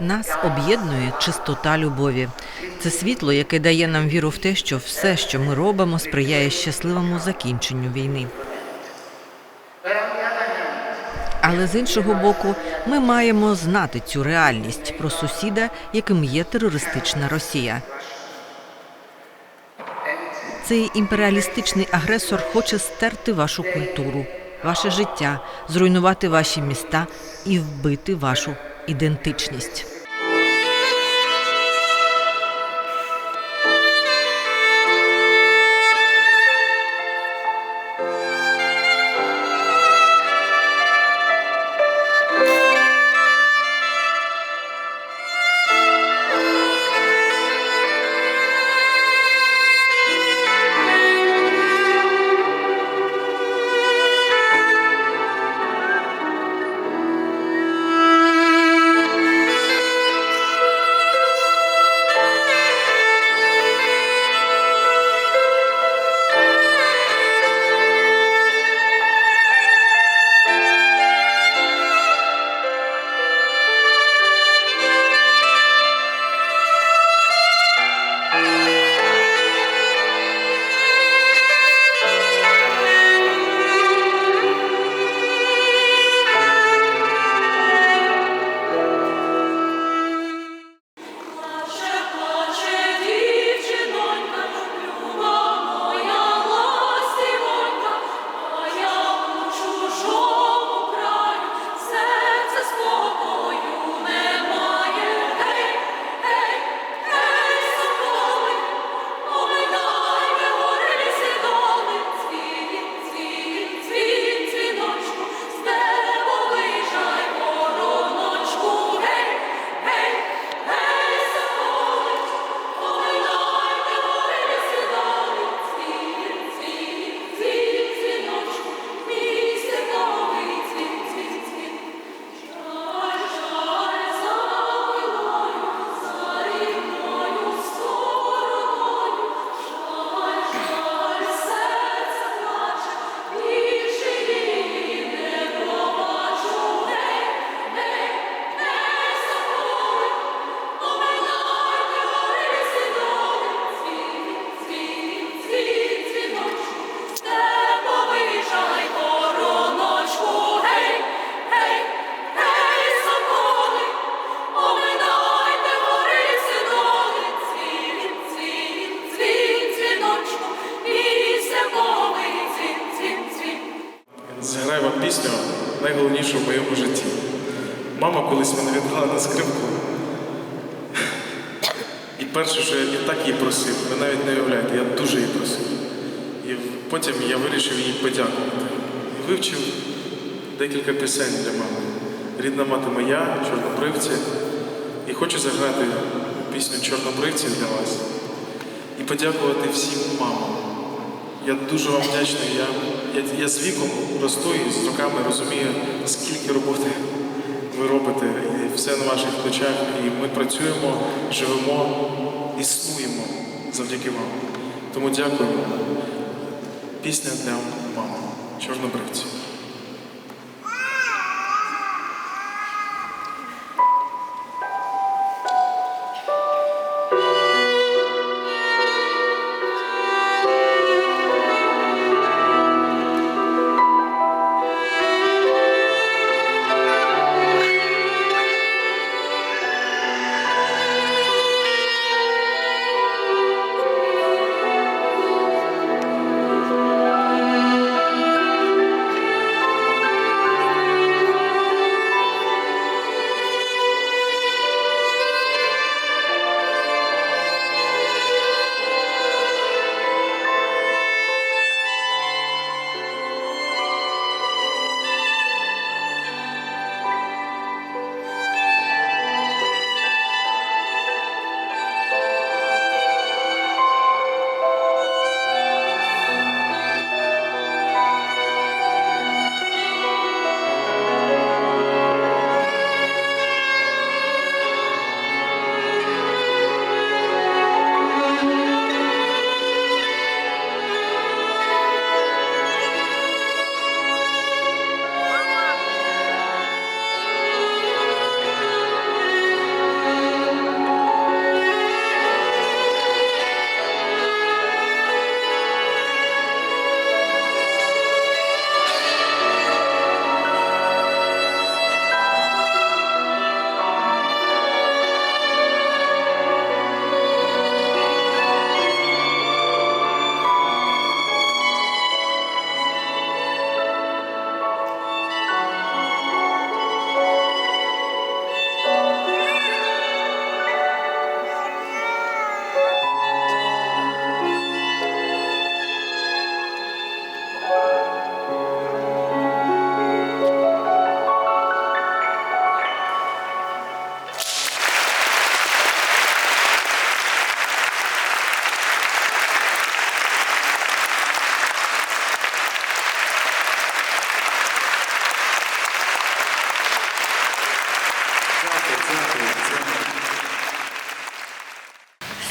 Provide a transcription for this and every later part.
Нас об'єднує чистота любові. Це світло, яке дає нам віру в те, що все, що ми робимо, сприяє щасливому закінченню війни. Але з іншого боку, ми маємо знати цю реальність про сусіда, яким є терористична Росія. Цей імперіалістичний агресор хоче стерти вашу культуру, ваше життя, зруйнувати ваші міста і вбити вашу ідентичність. Найголовнішу в моєму житті. Мама колись мене віддала на скрипку. І перше, що я і так її просив, ви навіть не уявляєте, я дуже її просив. І потім я вирішив їй подякувати. І вивчив декілька пісень для мами. Рідна мати моя, чорнобривці. І хочу заграти пісню Чорнобривці для вас і подякувати всім мамам. Я дуже вам вдячний. Я, я з віком і з роками розумію, скільки роботи ви робите, і все на ваших плечах. І ми працюємо, живемо, існуємо завдяки вам. Тому дякую. Пісня для мами. Чорнобривці.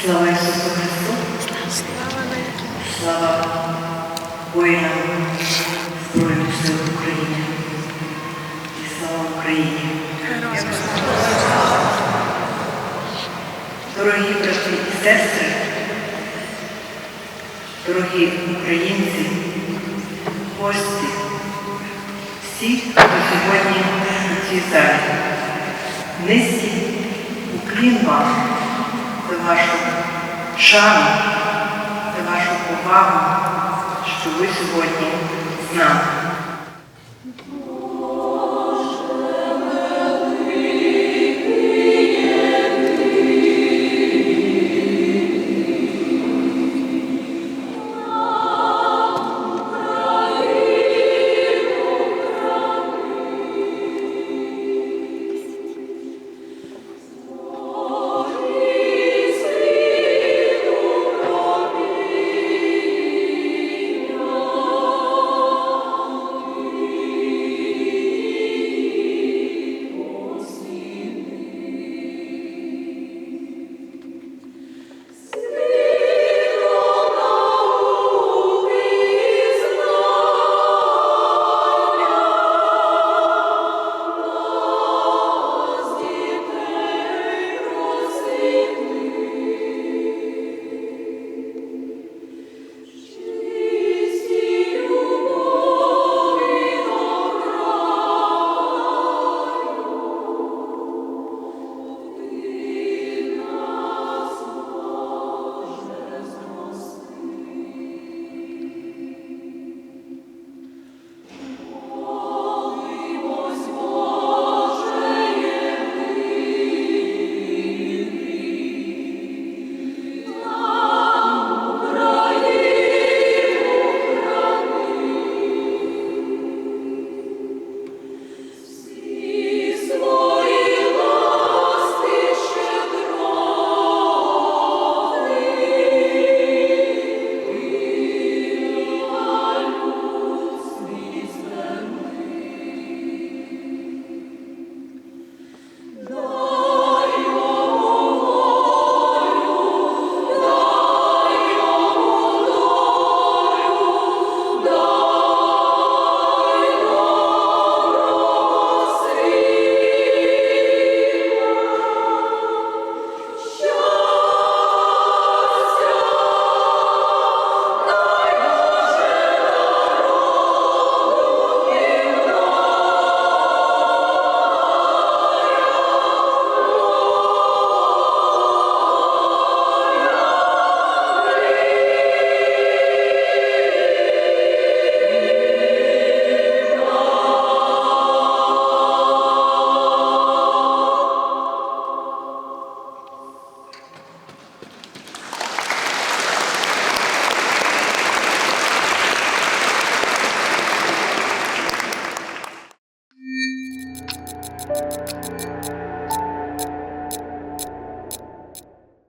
Слава Ісусу Христу! Слава воїнам Збройних сил України. І слава Україні. Дорогі брати і сестри, дорогі українці, гості, всі, хто сьогодні у цій залі низький уклін вам за вашу шану, за вашу повагу, що ви сьогодні з нами.